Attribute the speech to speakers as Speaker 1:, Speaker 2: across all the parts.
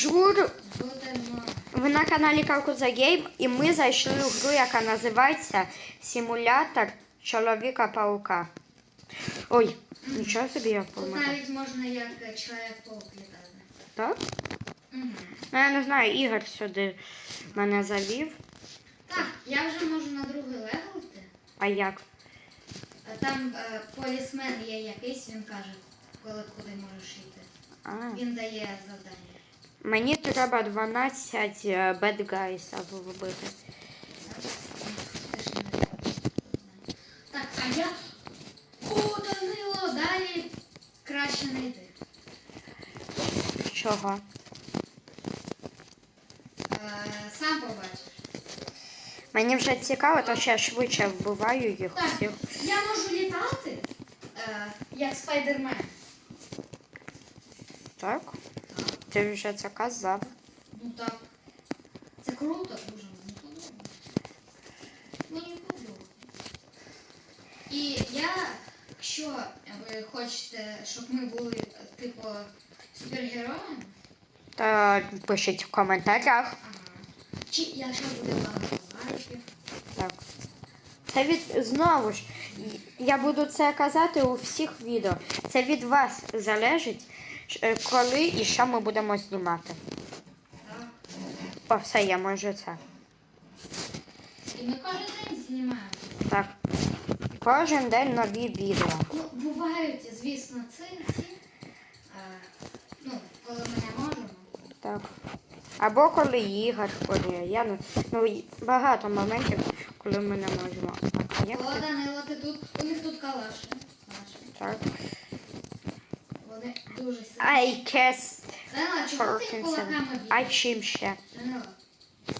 Speaker 1: Жур, ви на каналі Калкуза Гейм, і ми зайшли у гру, яка називається Симулятор чоловіка паука. Ой, нічого собі я помила.
Speaker 2: навіть можна як е, чоловік-паук літати.
Speaker 1: Так? Ну, я не знаю, Ігор сюди мене завів.
Speaker 2: Так, я вже можу на другий левел йти.
Speaker 1: А як?
Speaker 2: А Там е, полісмен є якийсь, він каже, коли куди можеш йти.
Speaker 1: А,
Speaker 2: Він дає завдання.
Speaker 1: Мені треба 12 е, bad guys вбити.
Speaker 2: Ти ж не даєш. Так, а я. О, Данило, далі краще не йти.
Speaker 1: Чого?
Speaker 2: Е, сам побачиш.
Speaker 1: Мені вже цікаво, то я швидше вбиваю їх
Speaker 2: Так,
Speaker 1: всіх.
Speaker 2: я можу літати, е, як спайдермен.
Speaker 1: Так? Ти вже це казав.
Speaker 2: Ну так. Це круто, дуже мені подобається. Мені подобається. І я, якщо ви хочете, щоб ми були типу супергероями,
Speaker 1: Та пишіть в коментарях.
Speaker 2: ага. чи якщо буде багато лайків,
Speaker 1: Так. Це від знову ж. Я буду це казати у всіх відео. Це від вас залежить, коли і що ми будемо знімати. О, все, я можу це.
Speaker 2: І ми кожен день знімаємо.
Speaker 1: Так. Кожен день нові відео.
Speaker 2: Ну, бувають, звісно, ці, е, ну, коли ми не можемо.
Speaker 1: Так. Або коли ігор, коли я не. Ну, багато моментів, коли ми не можемо. А
Speaker 2: О. Данило, ти тут, у них тут калаші.
Speaker 1: Так.
Speaker 2: Вони дуже сильні.
Speaker 1: I guess
Speaker 2: Данила, чого ти
Speaker 1: Parkinson.
Speaker 2: кулаками
Speaker 1: А
Speaker 2: б'єш?
Speaker 1: чим ще?
Speaker 2: Данила.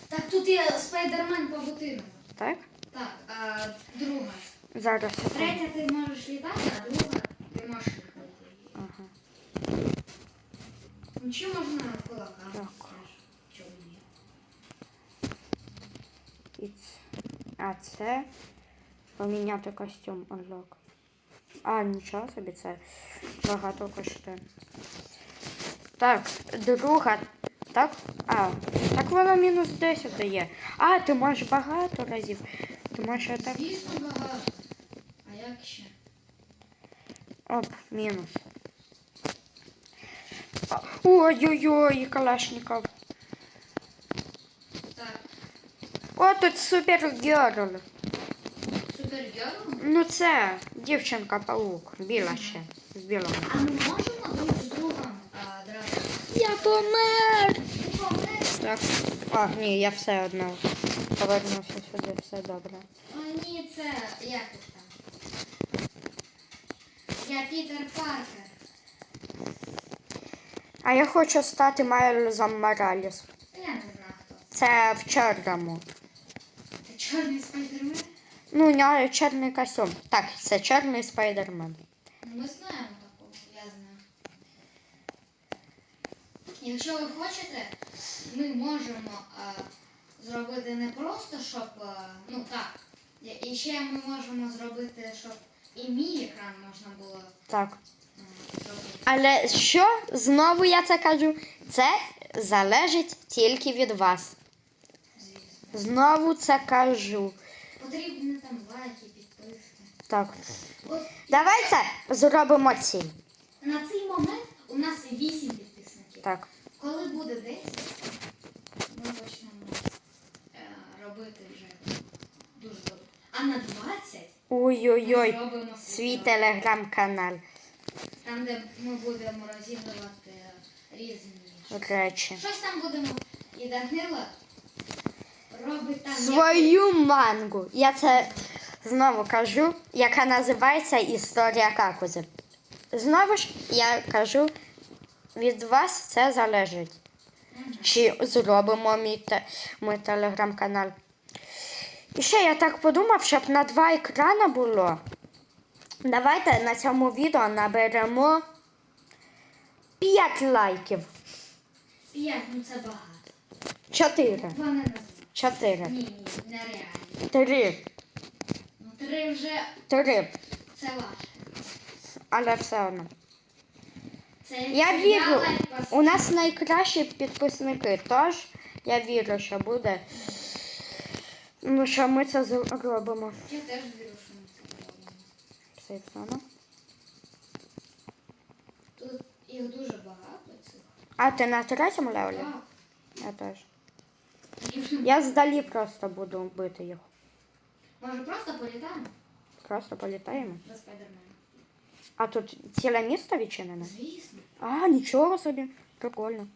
Speaker 2: Так тут є спайдермен павутина.
Speaker 1: Так?
Speaker 2: Так, а друга.
Speaker 1: Зараз.
Speaker 2: Третя ти можеш літати, а друга ти можеш літати.
Speaker 1: Ага.
Speaker 2: Ну чи можна кулаками?
Speaker 1: Так.
Speaker 2: теж? Чому ні?
Speaker 1: І ц- А це поміняти костюм unlock. А, нічого собі, це багато коштує. Так, друга. Так? А, так воно мінус 10 дає. А, ти можеш багато разів. Ти можеш отак.
Speaker 2: Звісно, багато. А як ще?
Speaker 1: Оп, мінус. А, Ой-ой-ой, Калашников.
Speaker 2: Так,
Speaker 1: О, тут супергерл.
Speaker 2: супергерл?
Speaker 1: Ну це дівчинка-паук, біла ще. В.
Speaker 2: А ми можемо друг з другом а?
Speaker 1: Я помер! Так. А, ні, я все одно повернувся сюди, все добре.
Speaker 2: А ні, це як там? Я Пітер Паркер.
Speaker 1: А я хочу стати Майлзом Мораліс.
Speaker 2: Я не знаю хто.
Speaker 1: Це в чорному.
Speaker 2: Це чорний спайдермен?
Speaker 1: Ну, у нього чорний костюм. Так, це чорний спайдермен.
Speaker 2: Ну, ми знаємо такого, я знаю. Якщо ви хочете, ми можемо а, зробити не просто, щоб. а, ну так. І- ще ми можемо зробити, щоб і мій екран можна було
Speaker 1: Так.
Speaker 2: зробити.
Speaker 1: Але що знову я це кажу? Це залежить тільки від вас.
Speaker 2: Звісно.
Speaker 1: Знову це кажу.
Speaker 2: Потрібні там лайки, підписки.
Speaker 1: Так.
Speaker 2: От
Speaker 1: Давайте зробимо ці.
Speaker 2: на цей момент у нас 8 підписників.
Speaker 1: Так.
Speaker 2: Коли буде 10, ми почнемо е, робити вже дуже добре. А на 20
Speaker 1: Ой-ой-ой.
Speaker 2: ми зробимо
Speaker 1: Свій
Speaker 2: свій
Speaker 1: телеграм-канал.
Speaker 2: Там, де ми будемо розігрувати різні.
Speaker 1: Речі.
Speaker 2: Щось там будемо. І Данило робить там.
Speaker 1: Свою мангу. Я це знову кажу, яка називається Історія какузи. Знову ж я кажу, від вас це залежить. Чи зробимо мій, мій телеграм-канал. І ще я так подумав, щоб на два екрани було. Давайте на цьому відео наберемо 5 лайків.
Speaker 2: П'ять, ну це багато.
Speaker 1: 4.
Speaker 2: Вони не
Speaker 1: 4.
Speaker 2: Ні, ні, нереально.
Speaker 1: 3.
Speaker 2: Ну три вже
Speaker 1: 3.
Speaker 2: це важко.
Speaker 1: Але все одно.
Speaker 2: Це
Speaker 1: Я вірю. У нас найкращі підписники, тож я вірю, що буде. Ну, що ми це зробимо.
Speaker 2: Я теж вірю, що ми це зробимо.
Speaker 1: Все саме.
Speaker 2: Тут їх дуже багато цих.
Speaker 1: А ти на третьому левелі?
Speaker 2: Так.
Speaker 1: Я теж. Я здалі просто буду бити їх.
Speaker 2: Може просто політаємо
Speaker 1: Просто політаємо.
Speaker 2: до спайдермена?
Speaker 1: А тут ціле місто відчинене?
Speaker 2: Звісно.
Speaker 1: А, нічого собі. Прикольно.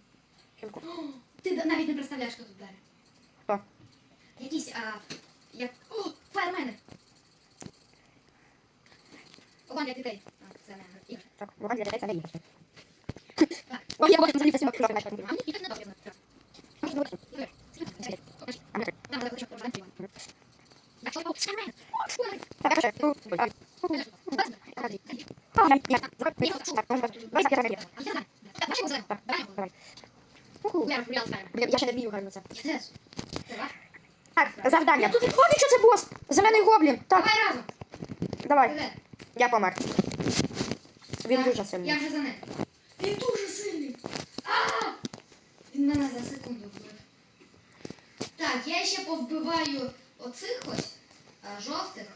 Speaker 1: Прикол-
Speaker 2: О, Ти навіть не представляєш, хто тут далі.
Speaker 1: Хто?
Speaker 2: Якісь, а, як... О, фаєрмени! Огонь для дітей. А, це не ігри.
Speaker 1: Так, вогонь для дітей це не іграшки.
Speaker 2: Так.
Speaker 1: О, я бачу, взагалі всі трохи наші.
Speaker 2: А мені не добре. Ігри. Ігри. Так, що? О, фаєрмен! О, ой.
Speaker 1: Так, я ще. Ну, ой, ой. А, я- я- закрой. Так, ну, давай закривай.
Speaker 2: А я знаю. Так, бачимо зелено?
Speaker 1: Так,
Speaker 2: Давай.
Speaker 1: давай. Уху.
Speaker 2: Я розгуляла з фаєрмен.
Speaker 1: Блін, я ще не вмію гарно це.
Speaker 2: Я?
Speaker 1: Так, завдання. О, що це бос? Зелений гоблін. Так,
Speaker 2: Давай разом.
Speaker 1: давай. Я помер. Він
Speaker 2: Так,
Speaker 1: дуже
Speaker 2: Я
Speaker 1: сильний.
Speaker 2: вже за ним. Він дуже сильний. А! Він мене за секунду вбив. Так, я ще повбиваю оцих ось жовтих,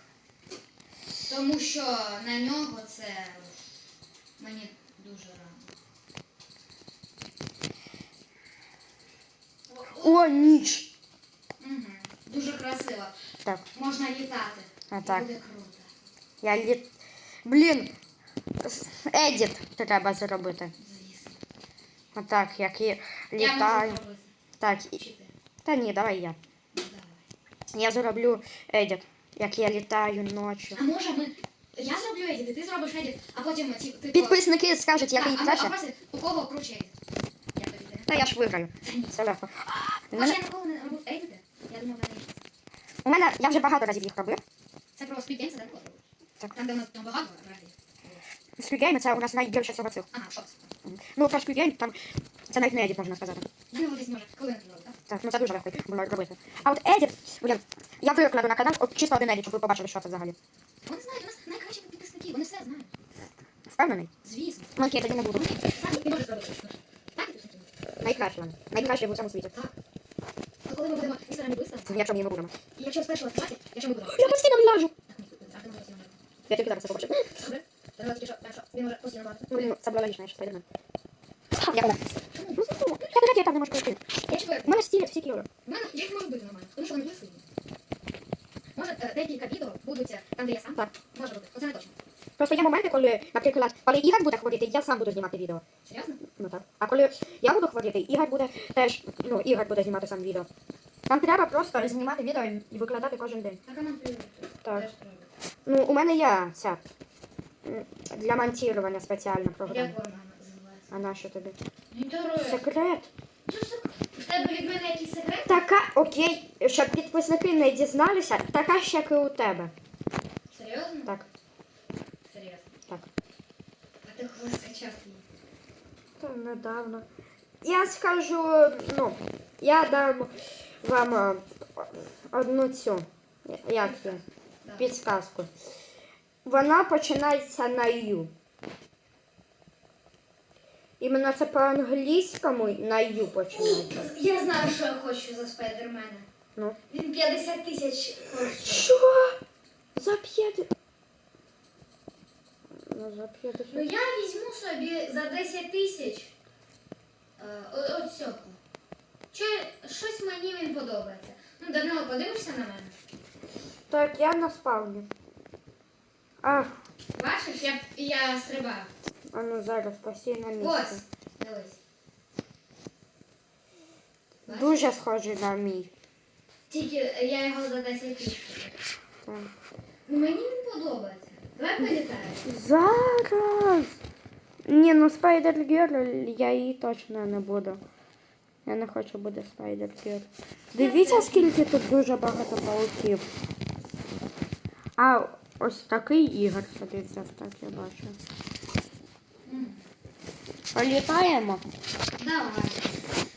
Speaker 2: тому що на нього це мені дуже рано.
Speaker 1: О, ніч.
Speaker 2: Угу. Дуже красиво.
Speaker 1: Так,
Speaker 2: Можна літати.
Speaker 1: А
Speaker 2: І
Speaker 1: так.
Speaker 2: Буде круто.
Speaker 1: я літ... Блін. Едіт треба зробити.
Speaker 2: Звісно.
Speaker 1: Отак, як і
Speaker 2: Я
Speaker 1: літаю.
Speaker 2: можу зробити.
Speaker 1: Так, і...
Speaker 2: Чи ти?
Speaker 1: та ні, давай я.
Speaker 2: Ну, давай.
Speaker 1: Я зроблю едіт, Як я літаю ночі.
Speaker 2: А може ми. Я зроблю едіт, ти зробиш едіт, а потім ті, ти
Speaker 1: Підписники скажуть, який
Speaker 2: а, а,
Speaker 1: краще.
Speaker 2: а просто у кого круче едіт? Я тобі те.
Speaker 1: Та я ж виграю.
Speaker 2: Це
Speaker 1: легко. У
Speaker 2: Може,
Speaker 1: мене,
Speaker 2: я ніколи не робив едіти? Я думав, на
Speaker 1: у мене я вже багато разів їх робив.
Speaker 2: Це про Speed це так?
Speaker 1: Так.
Speaker 2: Там, де у нас там багато разів.
Speaker 1: Squid це у нас найбільше всього цих.
Speaker 2: Ага, що це?
Speaker 1: Ну, про Squid Game там це навіть не едіт, можна сказати.
Speaker 2: Десь може, коли не зробив, так?
Speaker 1: Ну це дуже легко було робити. А от едіт, блін, я викладу на канал от чисто один едіт, щоб ви побачили, що це взагалі.
Speaker 2: Вони знають, у нас найкращі підписники, вони все знають.
Speaker 1: Впевнений?
Speaker 2: Звісно.
Speaker 1: Ну, окей, тоді не буду.
Speaker 2: Самі ти можеш зробити. Так?
Speaker 1: Найкраще вони. Найкраще в усьому світі.
Speaker 2: Так. То коли ми будемо інстаграмі виставити,
Speaker 1: Якщо ми не будемо.
Speaker 2: і якщо з першого класі, якщо ми будемо...
Speaker 1: Я
Speaker 2: а ти можеш знімати.
Speaker 1: Я тільки зараз це побачив.
Speaker 2: Добре? Що, він може постійно бачити.
Speaker 1: Ну, блін, це було логічно, я ще спайдермен. Я помер. Я етап не можу пройти.
Speaker 2: Я чекаю.
Speaker 1: У мене всі, всі кіло.
Speaker 2: У мене я їх можу бити нормально, тому що вони дуже сильні. Може, е, декілька відео будуть е, там, де я сам.
Speaker 1: Так.
Speaker 2: Може бути. Оце не точно.
Speaker 1: Просто є моменти, коли, наприклад, коли Ігор буде хворіти, я сам буду знімати відео.
Speaker 2: Серйозно?
Speaker 1: Ну так. А коли я буду хворіти, Ігор буде теж, ну, Ігор буде знімати сам відео. Нам треба просто знімати відео і викладати кожен день.
Speaker 2: Так, А команд привіт.
Speaker 1: Так.
Speaker 2: Теж треба.
Speaker 1: Ну, у мене є ця м, для монтування спеціальна програма.
Speaker 2: Як вона називається?
Speaker 1: А на що тобі?
Speaker 2: Інтерес.
Speaker 1: Секрет.
Speaker 2: Тебе від мене?
Speaker 1: Така, окей, щоб підписники не дізналися, така ж, як і у тебе.
Speaker 2: Серйозно?
Speaker 1: Так,
Speaker 2: Серйозно.
Speaker 1: так.
Speaker 2: А ти коли скачав її?
Speaker 1: Та недавно. Я скажу, ну, я дам вам е, одну цю, як це,
Speaker 2: Да.
Speaker 1: підсказку. Вона починається на Ю. Іменно це по-англійському на Ю починається.
Speaker 2: Я знаю, що я хочу за спайдермена.
Speaker 1: Ну.
Speaker 2: Він 50 тисяч коштує.
Speaker 1: Що? За п'яти. Ну, за п'яти.
Speaker 2: Ну я візьму собі за 10 тисяч е, о- от цього. Чи щось мені він подобається. Ну, Данило, подивишся на мене?
Speaker 1: Так, я на спавні. А,
Speaker 2: Бачиш, я, я стрибаю.
Speaker 1: А ну зараз постійно місце.
Speaker 2: Ось, дивись.
Speaker 1: Дуже схожий на мій.
Speaker 2: Тільки я його за 10 тисяч. Ну мені він подобається. Давай політаємо.
Speaker 1: Зараз. Ні, ну Спайдер Герл я її точно не буду. Я не хочу бути Спайдер Герл. Дивіться, скільки тут дуже багато пауків. А ось такий ігор взяв, так я бачу. Політаємо?
Speaker 2: Давай.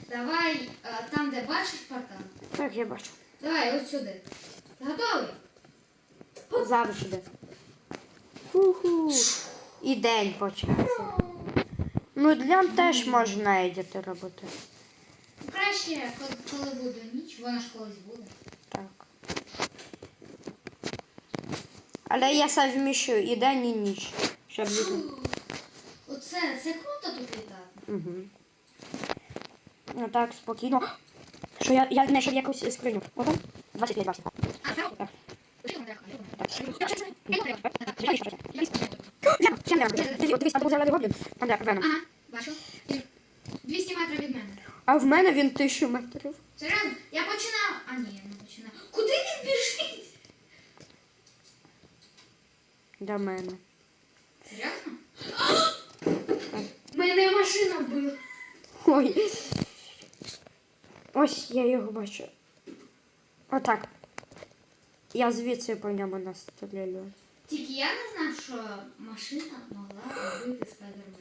Speaker 2: Давай е, там, де бачиш портал.
Speaker 1: Так, я бачу.
Speaker 2: Давай, от сюди. Готовий?
Speaker 1: Завжди. Ху-ху. І день почався. Ну, для теж можна едіти робити.
Speaker 2: Краще, коли, буде ніч, вона ж колись буде.
Speaker 1: Так. Але я совміщую і день, і ніч. Щоб люди.
Speaker 2: Оце, це круто тут літати.
Speaker 1: Угу. Ну так, спокійно. Що я, я знайшов якусь скриню. Ото? 25 баксів.
Speaker 2: Так?
Speaker 1: Так. Дивись, там був зелений гоблін. Там де, Веном.
Speaker 2: Ага, бачу. 200 метрів від мене.
Speaker 1: А в мене він тисячу метрів.
Speaker 2: Серйозно? Я починав. А ні, я не починав. Куди він біжить?
Speaker 1: До мене.
Speaker 2: машина вбила.
Speaker 1: Ой. Ось я його бачу. Отак. Я звідси по ньому настрілюю.
Speaker 2: Тільки я не знав, що машина могла вбити спайдермена.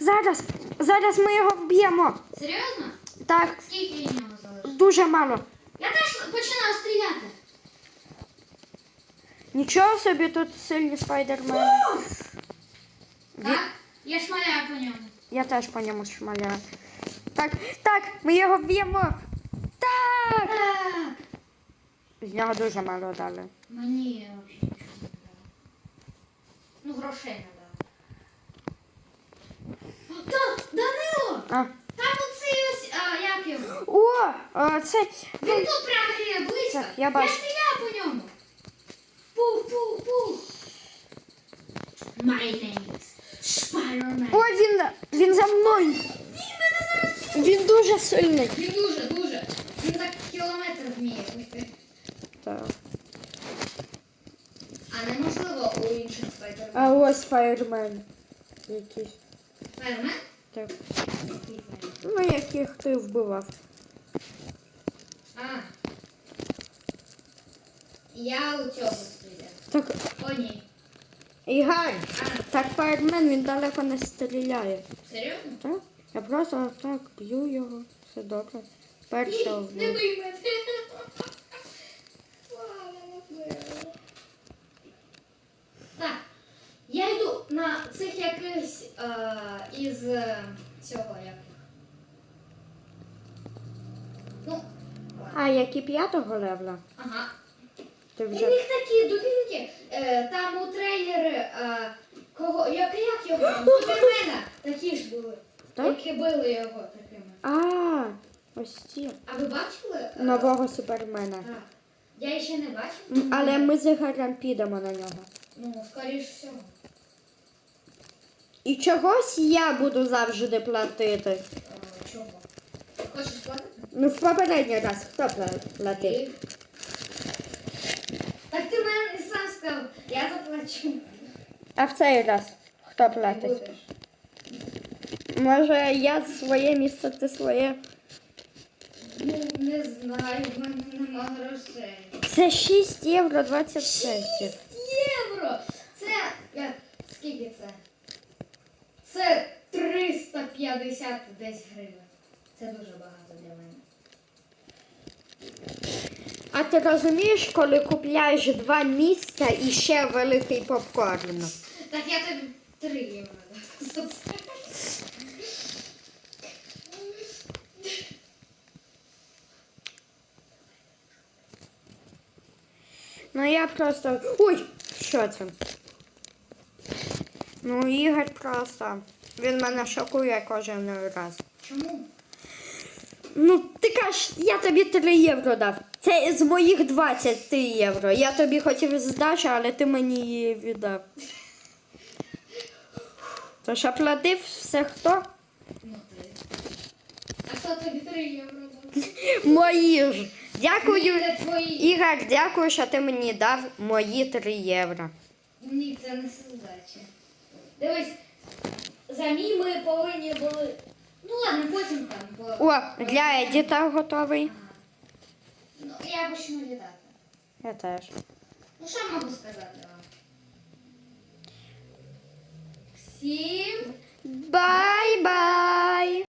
Speaker 1: Зараз! Зараз ми його вб'ємо!
Speaker 2: Серйозно?
Speaker 1: Так,
Speaker 2: Скільки від нього залишилось?
Speaker 1: дуже мало.
Speaker 2: Я теж починав стріляти.
Speaker 1: Нічого собі тут сильні спайдермени.
Speaker 2: Так? Я шмаляю по ньому.
Speaker 1: Я теж по ньому шмаляю. Так, так, ми його вб'ємо. Так!
Speaker 2: Так.
Speaker 1: З нього дуже мало дали.
Speaker 2: Мені взагалі нічого не дало. Ну, грошей не дало. Так, Данило!
Speaker 1: А.
Speaker 2: Там оцей ось, а, як його?
Speaker 1: О, а, це.
Speaker 2: Він тут прямо гріє близько.
Speaker 1: Так, я бачу.
Speaker 2: стріляю по ньому. Пух, пух, пух. My name is Spider-Man.
Speaker 1: О, він, він за мною. Він дуже сильний.
Speaker 2: Він дуже, дуже. Він так кілометр вміє пустити.
Speaker 1: Так.
Speaker 2: А неможливо у інших спайдермен.
Speaker 1: А ось фаєрмен. Якийсь.
Speaker 2: Спайдермен?
Speaker 1: Так. Ну, яких ти вбивав.
Speaker 2: А. Я у цього стріляю.
Speaker 1: Так,
Speaker 2: О, ні.
Speaker 1: Ігор,
Speaker 2: А,
Speaker 1: так фаєрмен він далеко не стріляє.
Speaker 2: серйозно?
Speaker 1: Так? Я просто так б'ю його. Все добре. Перше
Speaker 2: Не бий. Так, я йду на цих якихось е, із е, цього як. Ну.
Speaker 1: А, які п'ятого левла?
Speaker 2: ага.
Speaker 1: Ти
Speaker 2: І в
Speaker 1: вже.
Speaker 2: них такі дубінки. Е, там у трейлері е, кого, як, як його? Супермена такі ж були.
Speaker 1: Так?
Speaker 2: Які били його такими.
Speaker 1: А, ось ці.
Speaker 2: А ви бачили? е,
Speaker 1: Нового супермена.
Speaker 2: Так. Я ще не бачив.
Speaker 1: М, Але ми з Ігорем підемо на нього.
Speaker 2: Ну, скоріш всього.
Speaker 1: І чогось я буду завжди платити.
Speaker 2: Е, чого? Хочеш платити?
Speaker 1: Ну, в попередній раз хто пла- платив?
Speaker 2: Ти мене і сам сказав, я заплачу.
Speaker 1: А в цей раз хто платить? Може, я своє місце, ти своє.
Speaker 2: Ну, не знаю, в мене нема грошей.
Speaker 1: Це 6 євро 20 центів.
Speaker 2: Євро! Це. Я, скільки це? Це 350 десь гривень. Це дуже багато для мене.
Speaker 1: А ти розумієш, коли купляєш два місця і ще великий попкорн?
Speaker 2: Так я тобі 3 євро за це.
Speaker 1: Ну я просто. Ой! Що це? Ну, Ігор просто. Він мене шокує кожен раз.
Speaker 2: Чому?
Speaker 1: Ну, ти кажеш, я тобі 3 євро дав. Це з моїх 20 євро. Я тобі хотів здачу, але ти мені її віддав. Тож оплатив все хто?
Speaker 2: А хто тобі 3 євро дав?
Speaker 1: Мої ж. Дякую.
Speaker 2: Це твої.
Speaker 1: Ігор, дякую, що ти мені дав мої 3 євро.
Speaker 2: Ні, це не создача. Дивись, за мій ми повинні були. Ну ладно, потім там. По...
Speaker 1: О, для Едіта готовий.
Speaker 2: Ага. Ну, я почну літати.
Speaker 1: Я теж.
Speaker 2: Ну, що можу сказати вам? Всім
Speaker 1: Бай-бай!